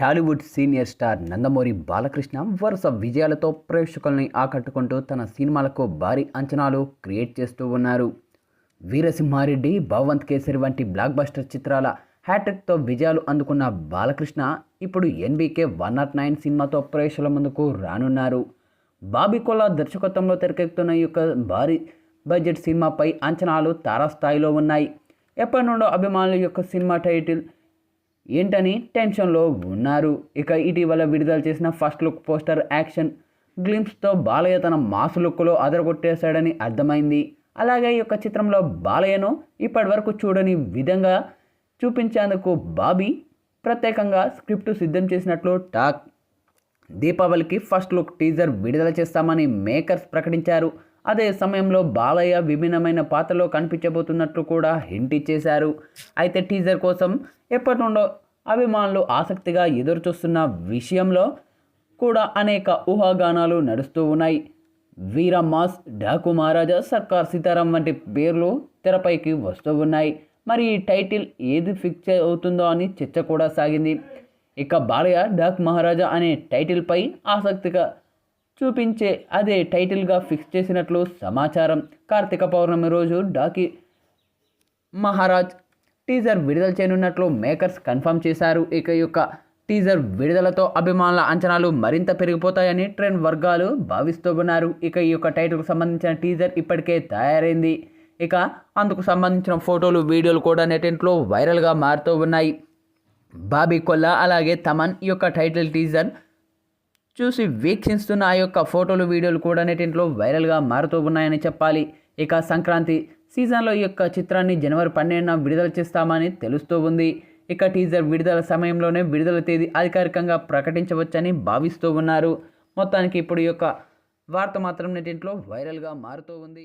Tollywood senior star Nandamuri Balakrishna వరుస విజయాలతో ప్రేక్షకుల్ని ఆకట్టుకుంటూ తన సినిమాలకు భారీ అంచనాలు క్రియేట్ చేస్తూ ఉన్నారు. వీరసింహారెడ్డి భగవంత్ కేసరి వంటి బ్లాక్ బస్టర్ చిత్రాల హ్యాట్రిక్తో విజయాలు అందుకున్న బాలకృష్ణ ఇప్పుడు ఎన్బీకే వన్ నాట్ నైన్ సినిమాతో ప్రేక్షకుల ముందుకు రానున్నారు. బాబీ దర్శకత్వంలో తెరకెక్కుతున్న ఈ యొక్క భారీ బడ్జెట్ సినిమాపై అంచనాలు తారాస్థాయిలో ఉన్నాయి. ఎప్పటి నుండో అభిమానుల యొక్క సినిమా టైటిల్ ఏంటని టెన్షన్లో ఉన్నారు. ఇక ఇటీవల విడుదల చేసిన ఫస్ట్ లుక్ పోస్టర్ యాక్షన్ గ్లిమ్స్తో బాలయ్య తన మాస్ లుక్లో అదరగొట్టేశాడని అర్థమైంది. అలాగే ఈ యొక్క చిత్రంలో బాలయ్యను ఇప్పటివరకు చూడని విధంగా చూపించేందుకు బాబీ ప్రత్యేకంగా స్క్రిప్ట్ సిద్ధం చేసినట్లు టాక్. దీపావళికి ఫస్ట్ లుక్ టీజర్ విడుదల చేస్తామని మేకర్స్ ప్రకటించారు. అదే సమయంలో బాలయ్య విభిన్నమైన పాత్రలో కనిపించబోతున్నట్లు కూడా హింట్ ఇచ్చేశారు. అయితే టీజర్ కోసం ఎప్పటి నుండో అభిమానులు ఆసక్తిగా ఎదురుచూస్తున్న విషయంలో కూడా అనేక ఊహాగానాలు నడుస్తూ ఉన్నాయి. వీర మాస్ డాకు మహారాజా సర్కార్ సీతారాం వంటి పేర్లు తెరపైకి వస్తూ ఉన్నాయి. మరి ఈ టైటిల్ ఏది ఫిక్స్ అవుతుందో అని చర్చ కూడా సాగింది. ఇక బాలయ్య డాక్ మహారాజా అనే టైటిల్పై ఆసక్తిగా చూపించే అదే టైటిల్గా ఫిక్స్ చేసినట్లు సమాచారం. కార్తీక పౌర్ణమి రోజు డాకి మహారాజ్ టీజర్ విడుదల చేయనున్నట్లు మేకర్స్ కన్ఫర్మ్ చేశారు. ఇక యొక్క టీజర్ విడుదలతో అభిమానుల అంచనాలు మరింత పెరిగిపోతాయని ట్రెండ్ వర్గాలు భావిస్తూ ఉన్నారు ఇక ఈ యొక్క టైటిల్కు సంబంధించిన టీజర్ ఇప్పటికే తయారైంది. ఇక అందుకు సంబంధించిన ఫోటోలు వీడియోలు కూడా నెటింట్లో వైరల్గా మారుతూ ఉన్నాయి. బాబీ కొల్లా అలాగే తమన్ ఈ యొక్క టైటిల్ టీజర్ చూసి వీక్షిస్తున్న ఆ యొక్క ఫోటోలు వీడియోలు కూడా నెటింట్లో వైరల్గా మారుతూ ఉన్నాయని చెప్పాలి. ఇక సంక్రాంతి సీజన్లో ఈ యొక్క చిత్రాన్ని జనవరి పన్నెండున విడుదల చేస్తామని తెలుస్తూ ఉంది. ఇక టీజర్ విడుదల సమయంలోనే విడుదల తేదీ అధికారికంగా ప్రకటించవచ్చని భావిస్తూ ఉన్నారు. మొత్తానికి ఇప్పుడు ఈ యొక్క వార్త మాత్రం నెటింట్లో వైరల్గా మారుతూ ఉంది.